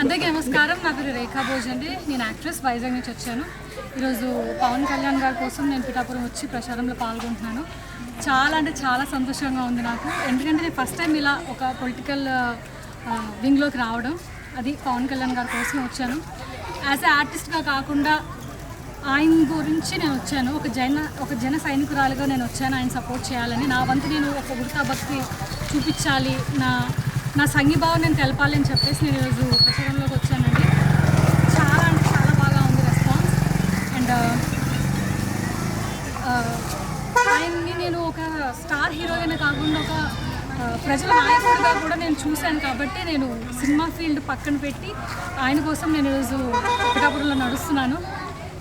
అందరికీ నమస్కారం. నా పేరు రేఖా భోజ్ అండి నేను యాక్ట్రెస్ వైజాగ్ నుంచి వచ్చాను. ఈరోజు పవన్ కళ్యాణ్ గారి కోసం నేను పిఠాపురం వచ్చి ప్రచారంలో పాల్గొంటున్నాను. చాలా అంటే చాలా సంతోషంగా ఉంది నాకు. ఎందుకంటే నేను ఫస్ట్ టైం ఇలా ఒక పొలిటికల్ వింగ్లోకి రావడం. అది పవన్ కళ్యాణ్ గారి కోసం వచ్చాను. యాజ్ ఎ ఆర్టిస్ట్గా కాకుండా ఆయన గురించి నేను వచ్చాను. ఒక జన ఒక జన సైనికురాలుగా నేను వచ్చాను. ఆయన సపోర్ట్ చేయాలని. నా వంతు నేను ఒక ఉడతా భక్తి చూపించాలి. నా నా సంఘీభావం నేను తెలపాలని చెప్పేసి నేను ఈరోజు ప్రచారంలోకి వచ్చానండి. చాలా అంటే చాలా బాగా ఉంది రెస్పాన్స్. అండ్ ఆయన్ని నేను ఒక స్టార్ హీరోయిన్ కాకుండా ఒక ప్రజల నాయకుడిగా కూడా నేను చూశాను కాబట్టి నేను సినిమా ఫీల్డ్ పక్కన పెట్టి ఆయన కోసం నేను ఈరోజు పిఠాపురంలో నడుస్తున్నాను.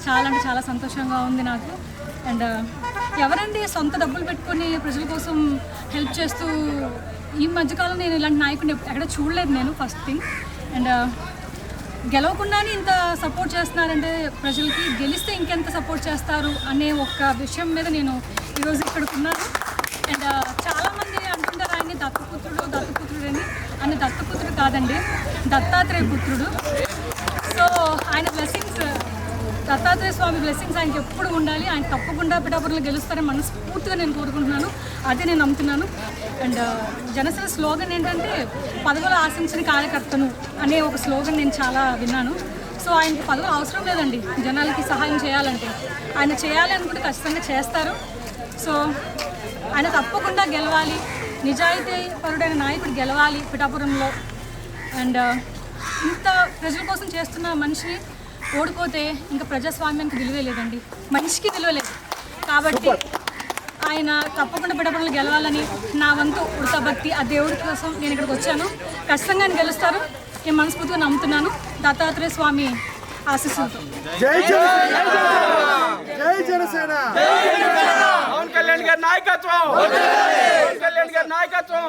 చాలా అంటే చాలా సంతోషంగా ఉంది నాకు. అండ్ ఎవరండి సొంత డబ్బులు పెట్టుకొని ప్రజల కోసం హెల్ప్ చేస్తూ ఈ మధ్యకాలం నేను ఇలాంటి నాయకుడిని ఎక్కడ చూడలేదు నేను ఫస్ట్ థింగ్. అండ్ గెలవకుండానే ఇంత సపోర్ట్ చేస్తున్నారంటే ప్రజలకి గెలిస్తే ఇంకెంత సపోర్ట్ చేస్తారు అనే ఒక విషయం మీద నేను ఈరోజు ఇక్కడికి ఉన్నాను అండ్ చాలామంది అంటుంటారు ఆయన్ని దత్తపుత్రుడు దత్తపుత్రుడు అని ఆయన దత్తపుత్రుడు కాదండి దత్తాత్రేయ పుత్రుడు. సో ఆయన బ్లెస్సింగ్స్ దత్తాత్రేయ స్వామి బ్లెస్సింగ్స్ ఆయనకి ఎప్పుడు ఉండాలి ఆయన తప్పకుండా పిఠాపురంలో గెలుస్తారని మనస్ఫూర్తిగా నేను కోరుకుంటున్నాను. అదే నేను నమ్ముతున్నాను. అండ్ uh, జనసేన స్లోగన్ ఏంటంటే పదవులు ఆశించిన కార్యకర్తను అనే ఒక స్లోగన్ నేను చాలా విన్నాను. సో ఆయనకి పదవులు అవసరం లేదండి. జనాలకి సహాయం చేయాలంటే. ఆయన చేయాలి అనుకుంటే ఖచ్చితంగా చేస్తారు. సో ఆయన తప్పకుండా గెలవాలి. నిజాయితీ పరుడైన నాయకుడు గెలవాలి పిఠాపురంలో. అండ్ uh, ఇంత ప్రజల కోసం చేస్తున్న మనిషి ఓడిపోతే ఇంకా ప్రజాస్వామ్యానికి విలువే లేదండి. మనిషికి విలువ లేదు. కాబట్టి ఆయన తప్పకుండా పిఠాపురంలో గెలవాలని నా వంతు ఉడత భక్తి ఆ దేవుడి కోసం నేను ఇక్కడికి వచ్చాను ఖచ్చితంగా ఆయన గెలుస్తారు నేను మనస్ఫూర్తిగా నమ్ముతున్నాను దత్తాత్రేయ స్వామి ఆశీస్సులతో జై జనసేన జై జనసేన పవన్ కళ్యాణ్ గారి నాయకత్వం పవన్ కళ్యాణ్ గారి నాయకత్వం